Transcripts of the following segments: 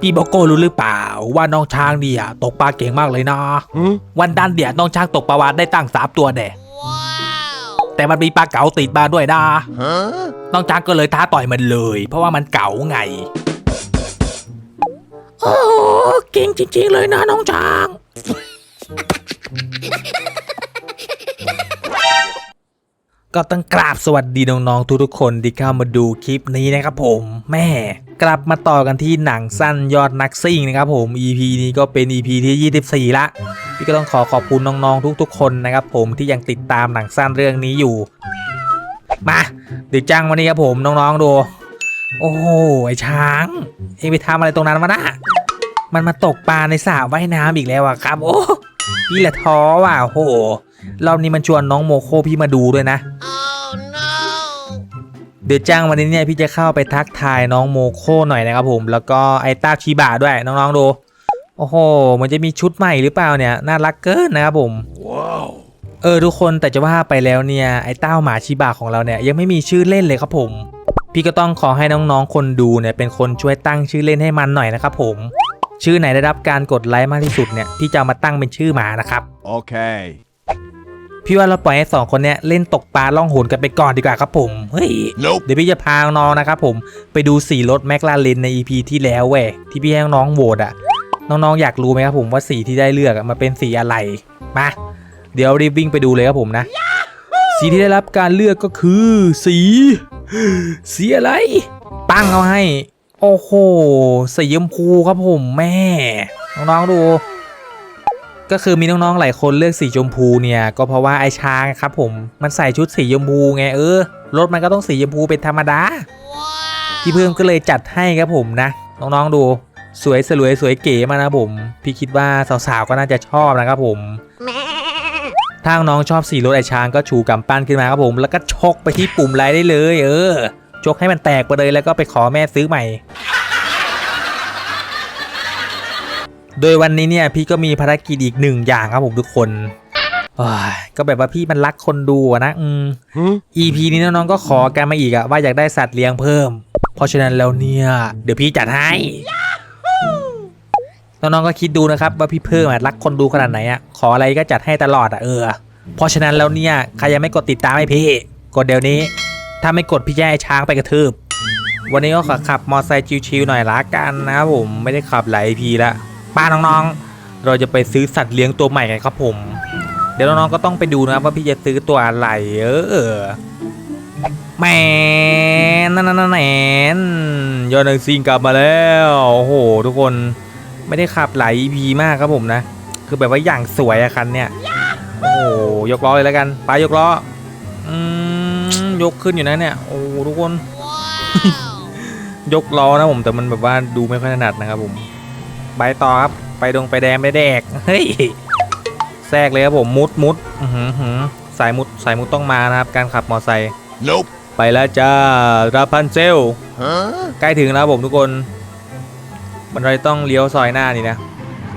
พี่โบโก้รู้หรือเปล่า ว่าน้องช้างเนี่ยตกปลาเก่งมากเลยนะวันดันเดียน้องช้างตกปลาวานได้ตั้งสามตัวแน่แต่มันมีปลาเก๋าติดมาด้วยนะน้องช้างก็เลยท้าต่อยมันเลย เพราะว่ามันเก๋าไงโอ้เก่งจริงๆเลยนะน้องช้าง ก็ต้องกราบสวัสดีน้องๆทุกๆคนที่เข้ามาดูคลิปนี้นะครับผมแม่กลับมาต่อกันที่หนังสั้นยอดนักซิ่งนะครับผม EP นี้ก็เป็น EP ที่ 24 ละ พี่ก็ต้องขอขอบคุณน้องๆทุกๆ คนนะครับผมที่ยังติดตามหนังสั้นเรื่องนี้อยู่ มาเดี๋ยวจ้างวันนี้ครับผมน้องๆดู โอ้โหไอช้างเองไปทำอะไรตรงนั้นวะนะมันมาตกปลาในสระว่ายน้ำอีกแล้วอะครับ โอ้ พี่ละท้อว่ะโอ้โหรอบนี้มันชวนน้องโมโคพี่มาดูด้วยนะ เดี๋ยวจ้างวันนี้เนี่ยพี่จะเข้าไปทักทายน้องโมโคหน่อยนะครับผม แล้วก็ไอต้าชิบะด้วยน้องๆดู โอ้โห มันจะมีชุดใหม่หรือเปล่าเนี่ย น่ารักเกินนะครับผม เออทุกคนแต่จะว่าไปแล้วเนี่ยไอ้เต้าหมาชิบะของเราเนี่ยยังไม่มีชื่อเล่นเลยครับผม พี่ก็ต้องขอให้น้องๆคนดูเนี่ยเป็นคนช่วยตั้งชื่อเล่นให้มันหน่อยนะครับผม ชื่อไหนได้รับการกดไลค์มากที่สุดเนี่ยพี่จะเอามาตั้งเป็นชื่อหมานะครับ Okay. พี่ว่าเราปล่อยให้สองคนเนี้ยเล่นตกปลาล่องหนกันไปก่อนดีกว่าครับผมเฮ้ย Nope. เดี๋ยวพี่จะพาน้องๆนะครับผมไปดูสีรถแมคลาเรนใน EP ที่แล้วเว้ยที่พี่ให้น้องๆโหวตอะน้องๆอยากรู้ไหมครับผมว่าสีที่ได้เลือกอะมันเป็นสีอะไรมาเดี๋ยวรีบวิ่งไปดูเลยครับผมนะ สีที่ได้รับการเลือกก็คือ สี สีอะไร ตั้งเอาให้ โอ้โหสียมพูครับผมแม่ น้องๆดู ก็คือมีน้องๆหลายคนเลือกสีชมพูเนี่ยก็เพราะว่าไอช้างครับผมมันใส่ชุดสีชมพูไงเออรถมันก็ต้องสีชมพูเป็นธรรมดาพี่เพิ่มก็เลยจัดให้ครับผมนะ น้องๆดูสวยสลวยสวยเก๋มากนะผม พี่คิดว่าสาวๆก็น่าจะชอบนะครับผมถ้าน้องชอบสีรถไอช้างก็ชูกำปั้นขึ้นมาครับผม แล้วก็ชกไปที่ปุ่มไลค์ได้เลย เออชกให้มันแตกไปเลยแล้วก็ไปขอแม่ซื้อใหม่ โดยวันนี้เนี่ยพี่ก็มีภารกิจอีกหนึ่งอย่างครับผมทุกคนโอ้ยก็แบบว่าพี่มันรักคนดูอะนะอืม Hmm? EP นี้น้องๆก็ขอกันมาอีกอะว่าอยากได้สัตว์เลี้ยงเพิ่ม เพราะฉะนั้นแล้วเนี่ย เดี๋ยวพี่จัดให้น้องๆก็คิดดูนะครับว่าพี่เพิ่มอะรักคนดูขนาดไหนอะขออะไรก็จัดให้ตลอดอะเออ เพราะฉะนั้นแล้วเนี่ยใครยังไม่กดติดตามให้พี่ กดเดี๋ยวนี้ ถ้าไม่กดพี่จะให้ช้างไปกระทืบ วันนี้ก็ขอขับมอไซค์ชิวๆหน่อยละกันนะครับผมไม่ได้ขับหลาย EP ละ ป้าน้องๆ เราจะไปซื้อสัตว์เลี้ยงตัวใหม่กันครับผม เดี๋ยวน้องๆก็ต้องไปดูนะครับว่าพี่จะซื้อตัวอะไร เออแหมนนั่นนั่นแหนยอดนังซิงกลับมาแล้วโอ้โหทุกคนไม่ได้ขับหลาย EP มากครับผมนะ คือแบบว่าอย่างสวยอะคันเนี่ยโอ้โหยกล้อเลยแล้วกันไปยกล้ออืมยกขึ้นอยู่นะเนี่ยโอ้โหทุกคน ยกล้อนะผมแต่มันแบบว่าดูไม่ค่อยถนัดนะครับผม ไปต่อครับไปดงไปแดงไปแดกเฮ้ยแทรกเลยครับผมมุดมุดอื้อหือหือสายมุดสายมุดต้องมานะครับ การขับมอไซค์ Nope. ไปแล้วจ้าราพันเซล Huh? ใกล้ถึงแล้วผมทุกคนมันเลยต้องเลี้ยวซอยหน้านี่นะ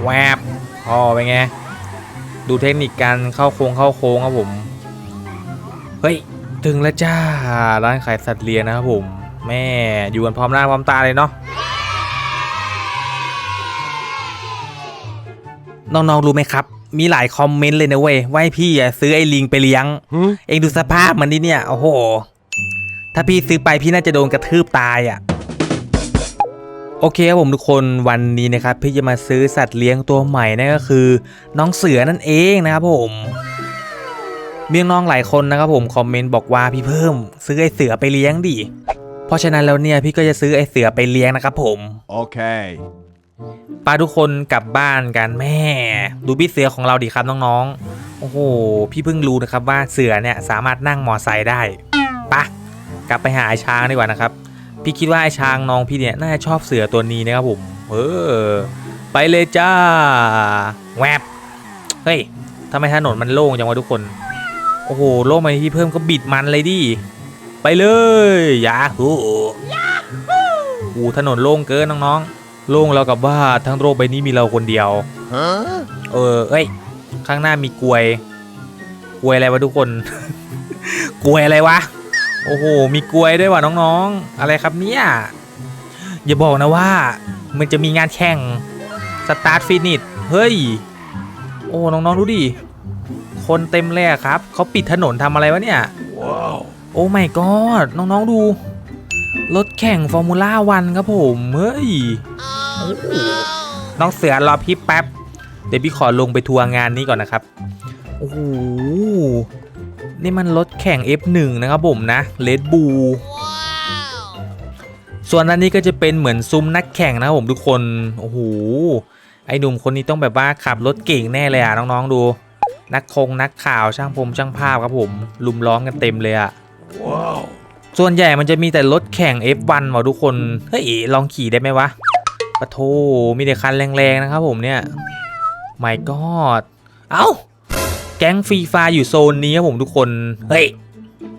แวบอ๋อเป็นไงดูเทคนิคการเข้าโค้งเข้าโค้งครับผมเฮ้ยถึงแล้วจ้าร้านขายสัตว์เลี้ยงนะครับผมแม่อยู่กันพร้อมหน้าพร้อมตาเลยเนาะ น้องๆรู้ไหมครับ มีหลายคอมเมนต์เลยนะเว้ยว่าให้พี่อะซื้อไอ้ลิงไปเลี้ยง Hmm? เองดูสภาพมันดิเนี่ย โอ้โห ถ้าพี่ซื้อไปพี่น่าจะโดนกระทืบตายอะ่ะ โอเคครับผมทุกคนวันนี้นะครับพี่จะมาซื้อสัตว์เลี้ยงตัวใหม่นั่นก็คือ น้องเสือนั่นเองนะครับผมมีน้องๆหลายคนนะครับผมคอมเมนต์บอกว่าพี่เพิ่ม ซื้อไอ้เสือไปเลี้ยงดิ เพราะฉะนั้นแล้วเนี่ยพี่ก็จะซื้อไอ้เสือไปเลี้ยงนะครับผม Okay. ปาทุกคนกลับบ้านกันแม่ ดูพี่เสือของเราดิครับน้องๆ โอ้โห พี่เพิ่งรู้นะครับว่าเสือเนี่ยสามารถนั่งมอไซค์ได้ปะกลับไปหาไอ้ช้างดีกว่านะครับ พี่คิดว่าไอ้ช้างน้องพี่เนี่ยน่าจะชอบเสือตัวนี้นะครับผมเออไปเลยจ้าแวบเฮ้ยทำไมถนนมันโล่งจังวะทุกคน โอ้โหโล่งไปที่เพิ่มก็บิดมันเลยดิไปเลยยาฮูอูถนนโล่งเกินน้องๆ โล่งแล้วกับว่าทั้งโลกใบนี้มีเราคนเดียว Huh? เออ เอ้ย ข้างหน้ามีกลวย กลวยอะไรวะทุกคน กลวยอะไรวะ โอ้โห มีกลวยด้วยว่ะน้องๆ อะไรครับเนี่ย อย่าบอกนะว่า มันจะมีงานแข่ง สตาร์ทฟินิช เฮ้ย โอ้ น้องๆ ดูดิ คนเต็มเลยอะครับ เขาปิดถนนทำอะไรวะเนี่ย โอ้ไม่กอดน้องๆ ดู รถแข่งฟอร์มูล่าวันครับผมเฮ้ยน้องเสือรอพี่แป๊บ เดี๋ยวพี่ขอลงไปทัวร์งานนี้ก่อนนะครับ โอ้โห นี่มันรถแข่ง F1 นะครับผมนะเลดบูส่วนอันนี้ก็จะเป็นเหมือนซุ้มนักแข่งนะครับผมทุกคน โอ้โห ไอหนุ่มคนนี้ต้องแบบว่าขับรถเก่งแน่เลยอะน้องๆดู นักคงนักข่าวช่างผมช่างภาพครับผม ลุมล้อมกันเต็มเลยอะ ส่วนใหญ่มันจะมีแต่รถแข่ง F1 ว่ะทุกคน เฮ้ยลองขี่ได้ไหมวะปะโทมีแต่คันแรงๆนะครับผมเนี่ยไม่กอดเอ้า แก๊งฟรีไฟาอยู่โซนนี้ครับผมทุกคน เฮ้ย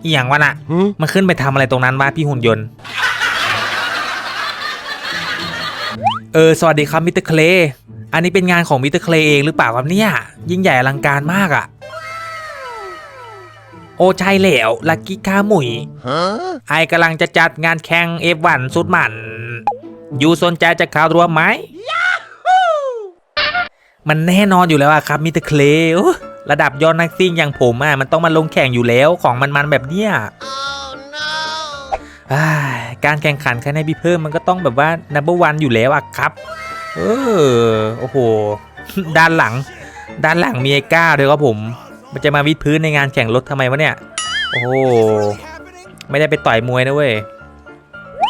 อหย่างวะน่ะ มันขึ้นไปทำอะไรตรงนั้นวะพี่หุ่นยนต์ เออ สวัสดีครับมิสเตอร์เคลอันนี้เป็นงานของมิสเตอร์เคลเองหรือเปล่าครับเนี่ย ยิ่งใหญ่อลังการมากอะ่ะ โอ้ใช่แล้วลักกี้คาหมุยไอกำลังจะจัดงานแข่งเอฟวันสุดมัน อยู่สนใจจะเข้าร่วมไหม มันแน่นอนอยู่แล้วอะครับมิสเตอร์เคลระดับยอดนักซิ่งอย่างผมอะมันต้องมาลงแข่งอยู่แล้วของมันๆแบบเนี้ยอ้ายการแข่งขันคะแนนพี่เพิ่มมันก็ต้องแบบว่า number one อยู่แล้วอะครับ เออ โอ้โห ด้านหลัง ด้านหลังมีไอ้ก้าด้วยครับผม มันจะมาวิดพื้นในงานแข่งรถทำไมวะเนี่ย โอ้โห ไม่ได้ไปต่อยมวยนะเว้ย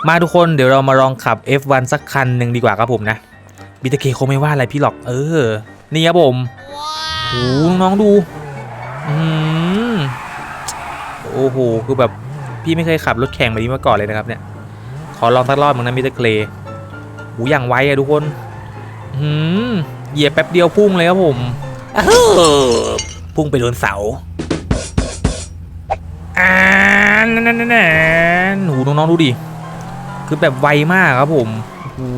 มาทุกคนเดี๋ยวเรามาลองขับ F1 สักคันหนึ่งดีกว่าครับผมนะบีตเคคงไม่ว่าอะไรพี่หรอก เออ นี่ครับผมโอ้น้องดู อืมโอ้โห คือแบบพี่ไม่เคยขับรถแข่งแบบนี้มาก่อนเลยนะครับเนี่ย ขอลองสักรอบมึงนะมิสเตอร์เคลหูอย่างไวอะทุกคน หืม เหยียบแป๊บเดียวพุ่งเลยครับผม พุ่งไปโดนเสาอ่านั่นนั่นนั่นหูน้องๆดูดิ คือแบบไวมากครับผมหู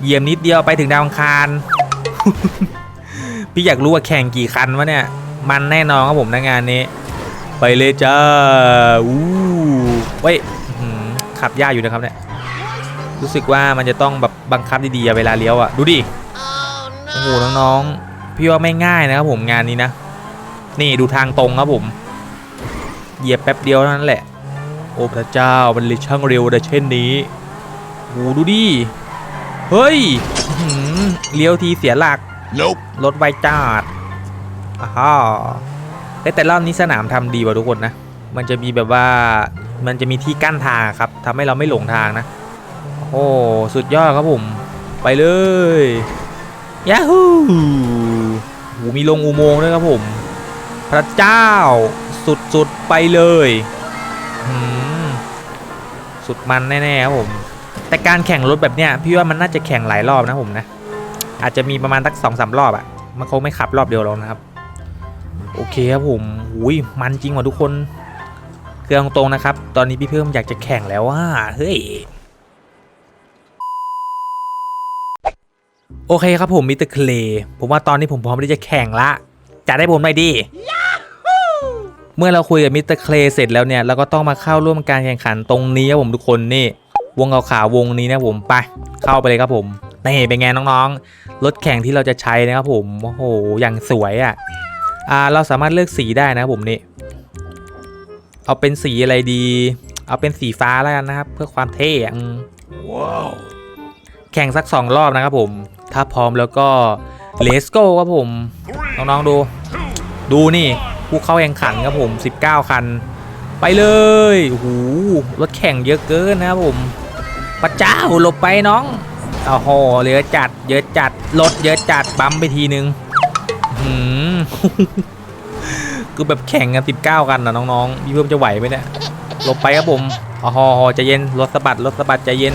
เหยียบนิดเดียวไปถึงดาวอังคาร พี่อยากรู้ว่าแข่งกี่คันวะเนี่ย มันแน่นอนครับผมในงานนี้ ไปเลยจ้าอู้เว้ยอื้อหือขับยากอยู่นะครับเนี่ย รู้สึกว่ามันจะต้องแบบบังคับดีๆอะเวลาเลี้ยวอะดูดิ โอ้โหน้องๆ พี่ว่าไม่ง่ายนะครับผมงานนี้นะ นี่ดูทางตรงครับผม เหยียบแป๊บเดียวเท่านั้นแหละ โอ้พระเจ้ามันเลยช่างเร็วได้เช่นนี้โอ้โหดูดิ เฮ้ยอื้อหือเลี้ยวทีเสียหลัก Nope. รถไวจัดอ้าวเอ้ยแต่รอบนี้สนามทำดีกว่าทุกคนนะ มันจะมีแบบว่า มันจะมีที่กั้นทางครับทำให้เราไม่หลงทางนะ โอ้สุดยอดครับผม ไปเลยยาฮูโหมีลงอุโมงค์ด้วยครับผม พระเจ้า สุดๆไปเลยสุดมันแน่ๆครับผม แต่การแข่งรถแบบเนี้ยพี่ว่ามันน่าจะแข่งหลายรอบนะผมนะ อาจจะมีประมาณสักสองสามรอบอะมันคงไม่ขับรอบเดียวหรอกนะครับ โอเคครับผมหุยมันจริงว่ะทุกคนคือเอาตรงนะครับ ตอนนี้พี่เพิ่มอยากจะแข่งแล้วว่าเฮ้ยโอเคครับผมมิสเตอร์เคลผมว่าตอนนี้ผมพร้อมที่จะแข่งละ จัดให้ผมหน่อยดิเมื่อเราคุยกับมิสเตอร์เคลเสร็จแล้วเนี่ยเราก็ต้องมาเข้าร่วมการแข่งขันตรงนี้ครับผมทุกคนนี่ วงขาวๆวงนี้นะผมไป เข้าไปเลยครับผมนี่เป็นไงน้องๆรถแข่งที่เราจะใช้นะครับผมโอ้โหอย่างสวยอะ่ะอ่าเราสามารถเลือกสีได้นะครับผมนี่เอาเป็นสีอะไรดี เอาเป็นสีฟ้าแล้วกันนะครับ เพื่อความเท่อะอืม Wow. แข่งสักสองรอบนะครับผม ถ้าพร้อมแล้วก็ let's go ครับผมน้องๆดู ดูนี่ผู้เข้าแข่งขันครับผม 19 คัน ไปเลยโอ้โหรถแข่งเยอะเกินนะครับผมพระเจ้าหลบไปน้องโอ้โหเหลือจัด เยอะจัดรถเยอะจัดบัมไปทีนึงหืมคือแบบแข่งกัน19กันนะน้องๆพี่เพิ่มจะไหวไหมเนี่ยหลบไปครับผมอ้โหใจะเย็นรถสะบัดรถสะบัดใจเย็น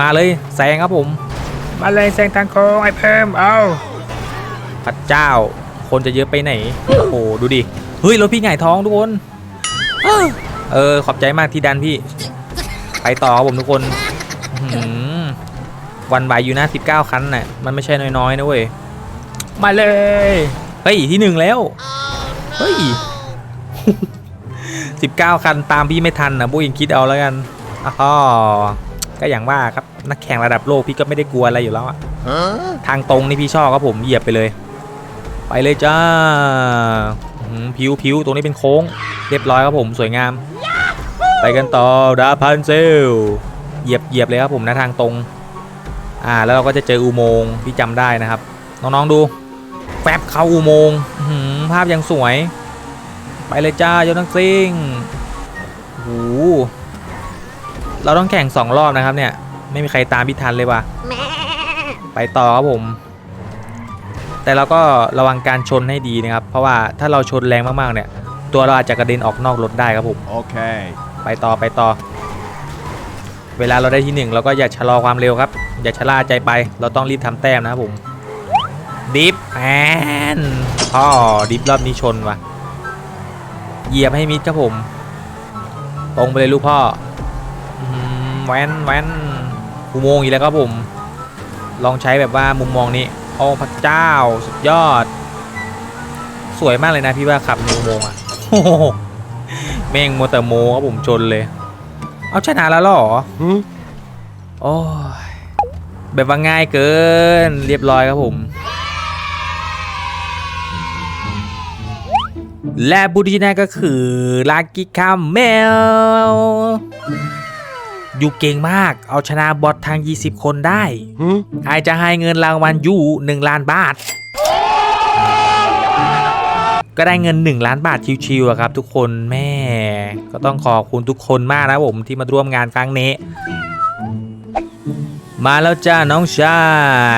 มาเลยแซงครับผม มาเลยแซงทางโค้งไอ้เพิ่มเอาพระเจ้า คนจะเยอะไปไหน โอ้โห ดูดิ เฮ้ย รถพี่หงายท้องทุกคน เออ ขอบใจมากที่ดันพี่ ไปต่อครับผมทุกคนวันไหวอยู่หน้า19คันน่ะ มันไม่ใช่น้อยๆนะเว้ย มาเลย เฮ้ย ที่หนึ่งแล้ว เฮ้ย19คันตามพี่ไม่ทันนะพวกเองคิดเอาแล้วกันอ๋อ ก็อย่างว่าครับนักแข่งระดับโลกพี่ก็ไม่ได้กลัวอะไรอยู่แล้วอะทางตรงนี่พี่ชอบครับผมเหยียบไปเลย ไปเลยจ้าอื้อหือผิวผิวตรงนี้เป็นโค้ง เรียบร้อยครับผมสวยงาม ไปกันต่อดาพันเซลเหยียบเหยียบเลยครับผมนะทางตรงอ่าแล้วเราก็จะเจออุโมงค์พี่จำได้นะครับ น้องๆดูแฟบเข้าอุโมงค์อื้อหือภาพยังสวย ไปเลยจ้ายกนักซิ่งโอ้โห เราต้องแข่งสองรอบนะครับเนี่ย ไม่มีใครตามพี่ทันเลยว่ะ ไปต่อครับผม แต่เราก็ระวังการชนให้ดีนะครับ เพราะว่าถ้าเราชนแรงมากๆเนี่ย ตัวเราอาจจะกระเด็นออกนอกรถได้ครับผม Okay. ไปต่อไปต่อ เวลาเราได้ที่หนึ่งเราก็อย่าชะลอความเร็วครับ อย่าชะล่าใจไป เราต้องรีบทำแต้มนะครับผมดิฟแอนพ่อดิฟรอบนี้ชนว่ะ เหยียบให้มิดครับผม ตรงไปเลยลูกพ่ออื้อหือ แว้นแว้นอุโมงค์อีกแล้วครับผม ลองใช้แบบว่ามุมมองนี้โอ้พระเจ้าสุดยอด สวยมากเลยนะพี่ว่าขับในอุโมงค์อะโอ้โหแม่งมัวแต่โมครับผมชนเลย เอาชนะแล้วเหรอ Hmm? โอ้ยแบบว่าง่ายเกินเรียบร้อยครับผม และบุรีน่าก็คือลากิคัมเมลอ ยู่เก่งมาก เอาชนะบอททาง 20 คนได้ Hmm? ไอจะให้เงินรางวัลอยู่1ล้านบาท ก็ได้เงิน 1 ล้านบาทชิวๆอะครับ ทุกคนแม่ ก็ต้องขอบคุณทุกคนมากนะผมที่มาร่วมงานครั้งนี้มาแล้วจ้าน้องชา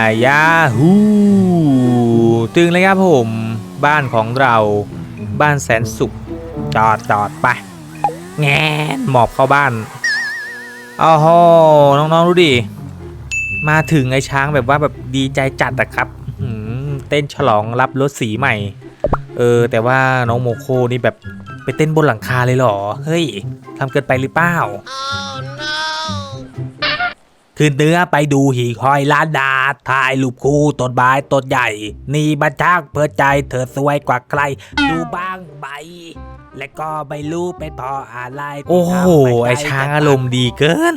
ยยาฮูตึงเลยครับผม บ้านของเรา บ้านแสนสุข จอดจอดไป แงนหมอบเข้าบ้าน อ้โหน้องๆดูดิ มาถึงไอ้ช้างแบบว่าแบบดีใจจัดอะครับเต้นฉลองรับรถสีใหม่ เออ แต่ว่าน้องโมโคนี่แบบไปเต้นบนหลังคาเลยเหรอ เฮ้ยทำเกินไปหรือเปล่าขึ้นเนื้อไปดูหีคอยล้านดาถ่ายรูปคู่ต้นไม้ต้นใหญ่ นี่บันทักเพื่อใจเธอสวยกว่าใคร ดูบ้างไหม และก็ไม่รู้เป็นเพราะอะไรโอ้โห ไอช้างอารมณ์ดีเกิน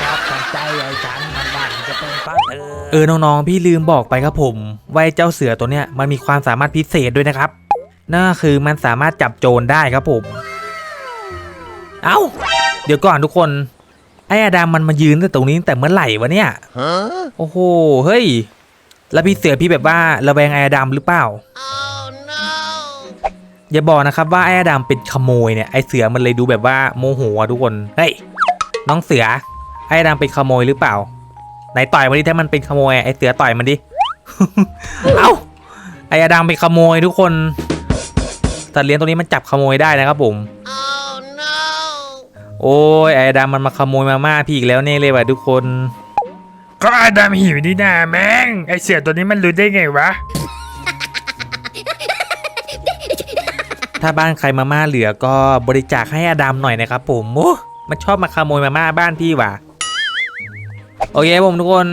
ชอบตั้งใจไอ้ฉันมันวันจะเป็นเพราะเธอเออน้องๆ พี่ลืมบอกไปครับผมว่าไอ้เจ้าเสือตัวเนี้ยมันมีความสามารถพิเศษด้วยนะครับนั่นก็คือมันสามารถจับโจรได้ครับผม เอ้า เดี๋ยวก่อนทุกคน ไอ้อดัมมันมายืนแต่ตรงนี้ตั้งแต่เมื่อไหร่วะเนี่ย Huh? โอ้โห เฮ้ย แล้วพี่เสือพี่แบบว่าระแวงไอ้อดัมหรือเปล่า อย่าบอกนะครับว่าไอ้อดัมเป็นขโมยเนี่ยไอ้เสือมันเลยดูแบบว่าโมโหอะทุกคนเฮ้ยน้องเสือไอ้อดัมเป็นขโมยหรือเปล่าไหนต่อยมันดิถ้ามันเป็นขโมยอะไอ้เสือต่อยมันดิ เอ้าไอ้อดัมเป็นขโมยทุกคนสัตว์เลี้ยงตัวนี้มันจับขโมยได้นะครับผมโอ้ยไอ้อดัมมันมาขโมยมาม่าพี่อีกแล้วเนี่ยเลยว่ะทุกคน ก็อาดามหิวนี่นาแม่งไอเสือตัวนี้มันรู้ได้ไงวะ ถ้าบ้านใครมาม่าเหลือก็บริจาคให้อดัมหน่อยนะครับผมโอ้มันชอบมาขโมยมาม่าบ้านพี่ว่ะ โอเคผมทุกคน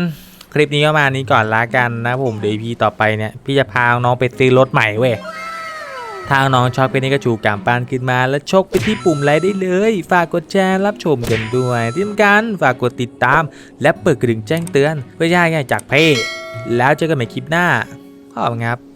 คลิปนี้ก็มานี้ก่อนละกันนะผมเดี๋ยวพี่ต่อไปเนี่ยพี่จะพาน้องไปซื้อรถใหม่เว้ยทางน้องชอบกันนี้ก็ชูกามปานขึ้นมาแล้วชกไปที่ปุ่มไลค์ได้เลย ฝากกดแชร์รับชมกันด้วยที่สำคัญฝากกดติดตาม และเปิดกระดิ่งแจ้งเตือนเพื่อจะให้จากเพ่แล้วเจอกันใหม่คลิปหน้าขอบคุณครับ